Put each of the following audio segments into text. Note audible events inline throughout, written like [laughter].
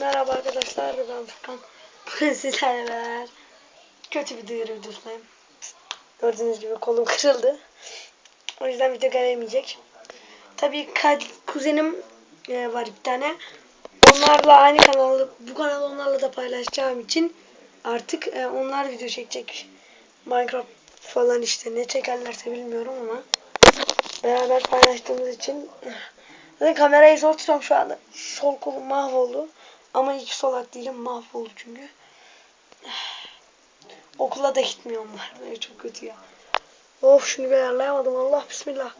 Merhaba arkadaşlar ben Furkan. Bugün sizlerle beraber kötü bir duyuru videosundayım. Gördüğünüz gibi kolum kırıldı. O yüzden video gelemeyecek. Tabii kuzenim e, var bir tane. Onlarla aynı kanalı, bu kanalı onlarla da paylaşacağım için artık e, onlar video çekecek. Minecraft falan işte ne çekerlerse bilmiyorum ama beraber paylaştığımız için Zaten kamerayı zor tutuyorum şu anda. Sol kolum mahvoldu. Ama iki solak değilim mahvoldu çünkü. [sighs] Okula da gitmiyorum var. Çok kötü ya. Of şunu bir ayarlayamadım. Allah bismillah.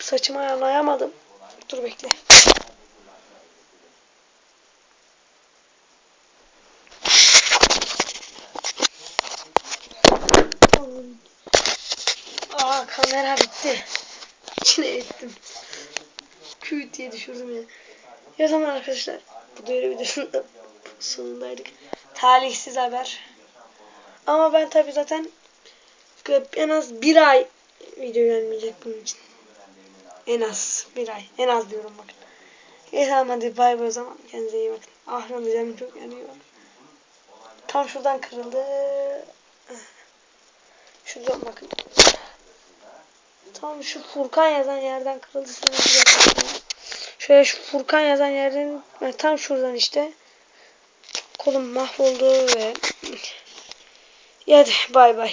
Saçımı ayarlayamadım. Dur bekle. Aa kamera bitti. İçine ettim. Küt diye düşürdüm ya. Ya zaman arkadaşlar. Bu duyuru videosunun da sonundaydık. Talihsiz haber. Ama ben tabi zaten en az bir ay video gelmeyecek bunun için. En az bir ay. En az diyorum bakın. İyi tamam hadi bay bay o zaman. Kendinize iyi bakın. Ah canım çok yanıyor. Tam şuradan kırıldı. Şuradan bakın. Tam şu Furkan yazan yerden kırıldı. Şöyle şu Furkan yazan yerden tam şuradan işte kolum mahvoldu ve hadi bay bay.